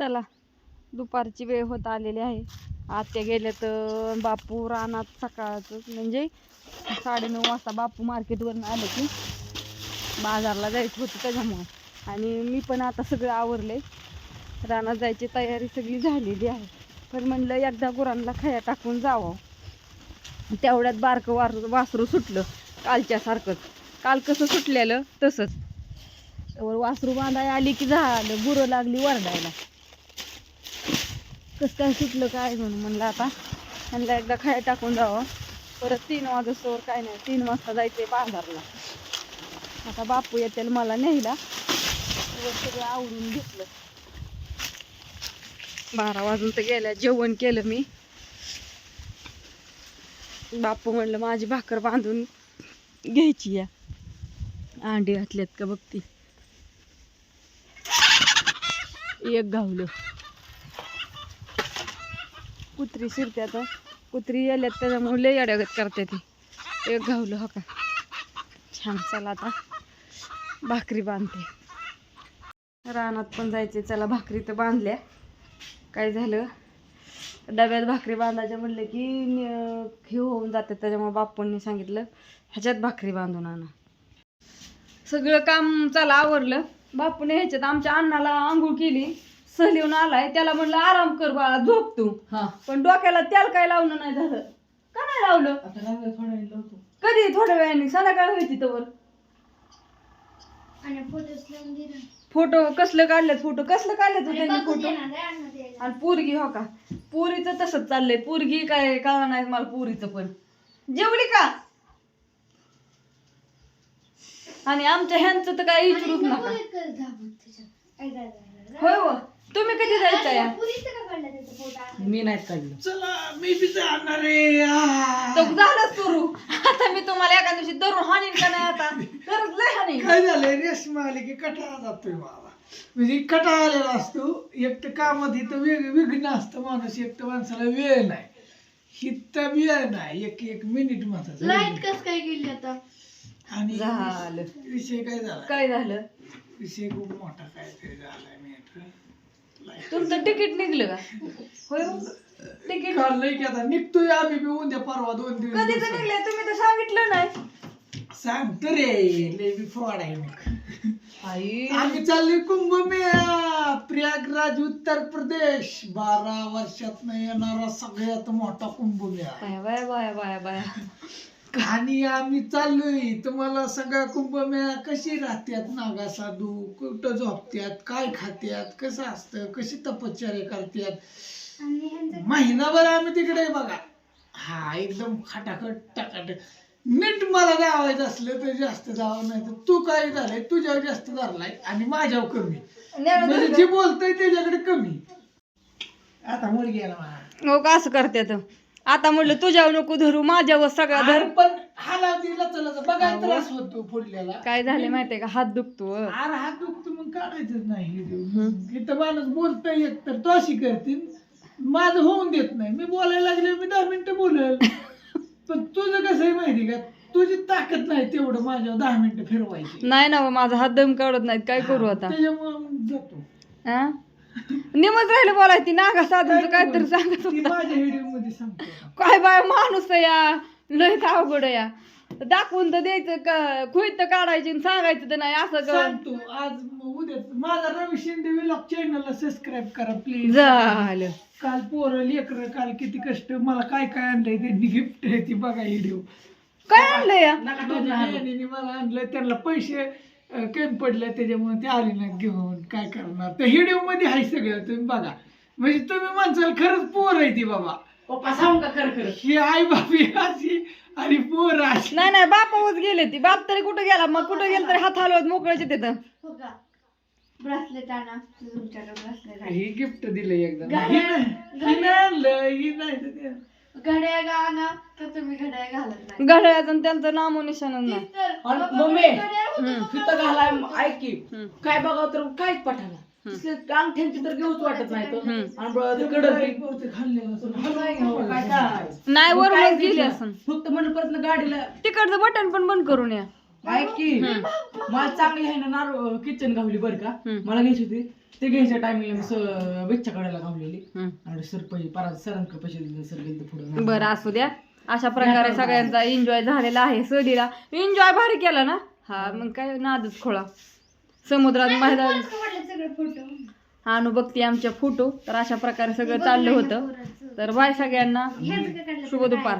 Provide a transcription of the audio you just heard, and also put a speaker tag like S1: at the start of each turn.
S1: चला दुपारची वेळ होत आलेली आहे. आत्या गेल्या तर बापू रानात सकाळचं म्हणजे साडेनऊ वाजता बापू मार्केटवरून आलं की बाजारला जायचं होतं त्याच्यामुळं. आणि मी पण आता सगळं आवरले. रानात जायची तयारी सगळी झालेली आहे. पण म्हणलं एकदा गुरांना खया टाकून जावं. तेवढ्यात बारकं वार वासरू सुटलं कालच्यासारखंच काल कसं सुटलेलं तसंच. वर वासरू बांधाय आली की झालं बुरं लागली वरडायला. कसं काय सुटलं काय म्हणून म्हणलं आता. म्हणलं एकदा खाय टाकून जावं. परत तीन वाजता काय नाही तीन वाजता जायचंय बाजारला. आता बापू येतील मला न्यायला. सगळं आवडून घेतलं. बारा वाजून तर गेल्या जेवण केलं मी. बापू म्हणलं माझी भाकर बांधून घ्यायची या. अंडी घातल्यात का बघती एक गावलं कुत्री शिरत्यात कुत्री आल्यात त्याच्यामुळे लय अडगत करते ती. एक घावलं हो का? छान चला आता. भाकरी बांधते. रानात पण जायचे चला भाकरी तर बांधल्या. काय झालं? डब्यात भाकरी बांधायच्या म्हणलं की न- हे होऊन जाते त्याच्यामुळे बापूंनी सांगितलं ह्याच्यात भाकरी बांधून आणा. सगळं काम चला आवरलं. बापूने ह्याच्यात आमच्या अण्णाला आंघोळ केली. सहलीहून आलाय त्याला म्हणलं आराम कर बाळा झोप तू.
S2: हा.
S1: पण डोक्याला त्याला काय लावणं नाही झालं. का नाही लावलं?
S2: आता लागलं थोडा वेळ लावतो.
S1: कधी? थोड्या वेळाने. संध्याकाळ व्हायची तवर.
S3: आणि फोटोज लावून दे ना.
S1: फोटो कसलं काढलेत? फोटो कसलं काढलेत हो
S3: आणि
S1: त्यांनी
S3: बघू
S1: फोटो?
S3: द्यायला.
S1: आणि पोरगी हो का? पोरीचं तसंच चाललंय. पोरगी काय कळा नाही मला पोरीचं पण. जेवली का? आणि आमच्या ह्यांचं तर काय
S3: आणि
S1: विचारूच
S3: नको. तुझ्या.
S1: होय हो कधी जायचं या?
S2: मी नाहीत काढलं.
S4: चला मी बी जाणार आहे. आ.
S1: तर झालं सुरू. आता मी तुम्हाला एका दिवशी धरून हाणीन का नाही आता? खरंच लय हाणीन.
S4: काय झालंय? रेशमा आली की कटाळा जातोय मला म्हणजे कटाळा आलेला असतो. एक तर कामात इथं वेग विघ्न असतं माणूस. एक तर माणसाला वेळ नाही. हित वेळ नाही. एक एक मिनिट महत्वाचं
S3: लाइट कस काय गेली आता?
S4: आणि
S1: झालं.
S4: विषय काय झाला?
S1: काय झालं?
S4: विषय खूप मोठा काहीतरी झालाय मी
S1: तुमचं तिकीट निघलं का? होय हो? तिकीट
S4: काढलंय की आता निघतोय आम्ही बी उद्या परवा दोन
S1: कधीच
S4: दिवस
S1: निघले तुम्ही तर सांगितलं नाही.
S4: सांगतो रे लय बी फ्रॉड आहे मी
S1: आई.
S4: आम्ही चाललोय कुंभमेळा प्रयागराज उत्तर प्रदेश. बारा वर्षात येणारा सगळ्यात मोठा कुंभमेळा.
S1: बाया बाया बाया बाया बाया.
S4: आणि आम्ही चाललोय. तुम्हाला सगळ्या कुंभमेळा कशी राहत्यात? नागा साधू कुठं झोपत्यात? काय खात्यात? कसं असतं? कशी तपश्चर्या
S3: ह्यांचं
S4: महिनाभर आम्ही तिकडे बघा. हा एकदम खटाखट टाकाटक. नीट मला जावायचं असलं तर जास्त जावं नाही तर तू काय झालंय? तुझ्यावर जास्त धरलाय आणि माझ्यावर कमी. म्हणजे जे बोलतय त्याच्याकडे कमी. आता मुलगी मला.
S1: हो का असं करतात आता म्हणलं तुझ्यावर नको धरू माझ्यावर सगळा धर.
S4: अरे पण हालावतीला चला बघायला त्रास होतो फुडल्याला.
S1: काय झाले माहितीये का? हात दुखतो अ.
S4: अरे हात दुखतो मग काढायचंच नाही इथं माणूस बोलतोय एक तर तो अशी करतील. माझं होऊन देत नाही. मी बोलायला लागले मी दहा मिनिटं बोलेल. पण तुझं कसं आहे माहिती का? तुझी ताकद नाही तेवढं माझ्यावर दहा मिनिटं फिरवायची.
S1: नाही ना बा, माझा हात दम काढत नाहीत. काय करू आता?
S4: त्याच्यामुळे मग जातो.
S1: हा निमच राहिलं बोलायची नागा साधूचं काहीतरी सांगत
S4: ती
S1: होता
S4: माझ्या व्हिडिओमध्ये सांगतो
S1: काय बाय माणूस आहे या लय अवघड आहे या दाखवून तर द्यायचं का खुईत तर काढायची आणि सांगायचं तर नाही असं कर
S4: सांगतो आज उद्या माझा रवी शिंदे व्लॉग चॅनलला सबस्क्राईब करा प्लीज
S1: झालं
S4: काल पोरं लेकर काल किती कष्ट मला काय काय आणलंय त्यांनी गिफ्ट आहे ती बघा व्हिडिओ
S1: काय आणलं या
S4: बहिणीने मला आणलं त्यांना पैसे कमी पडले त्याच्यामुळे ते आले नाहीत घेऊन काय करणार? त्या व्हिडिओमध्ये आहे सगळं तुम्ही बघा. म्हणजे तुम्ही म्हणसाल खरंच पोर आहे ती बाबा.
S2: पप्पा सांग का खरं खरं?
S4: ही आई बाबी अशी आणि पोर अशी.
S1: नाही नाही बापावच गेले ती. बाप तरी कुठं गेला? मग कुठं गेलं तरी हात हलवत मोकळायचे तिथं
S3: हो का? ब्रासलेट आणा. तुमच्याकडे ब्रासलेट
S4: ही गिफ्ट दिलं एकदम
S3: गाड्या-
S4: ही नाही- ही नाही आणलं ही नाही तर ते-
S3: घड्याळ गा आणा तर तुम्ही घड्याळ घालत नाही
S1: घड्याळाचं आणि त्यांचं नामो निशाणच नाही
S3: तीच तर.
S2: आणि
S3: बाबा,
S2: मम्मी,
S3: घड्याळ होतं
S1: हम्म.
S3: बघा.
S2: तिथं घालाय ऐक की
S1: हम्म.
S2: काय बघावं तर काहीच पठाला अंगठ्यांची तर घेऊच वाटत नाही तो
S1: हम्म.
S2: आणि बरं. काय काय
S1: नाही
S2: मग
S1: वरूनच
S2: काय
S1: गेली? असं
S2: फक्त म्हणून परत ना गाडीला
S1: तिकडचं बटन पण बंद करून या
S2: ऐक की? मला चांगली आहे ना नार किचन गावली बरं का?
S1: हम्म.
S2: मला घ्यायची होती. ते घ्यायच्या टायमिंगला मी स- गावलेली
S1: हम्म.
S2: आणि सर पैसे परा सरांकडे पैसे दिले सर गेले पुढे.
S1: बरं असू द्या. अशा प्रकारे सगळ्यांचा एन्जॉय झालेला आहे सहलीला. एन्जॉय भारी केला ना? हा मग काय नादच खोळा. समुद्रात
S3: फोटो
S1: आणू बघते आमच्या फोटो तर अशा प्रकारे सगळं चाललं होतं. तर बाय सगळ्यांना. शुभ दुपार.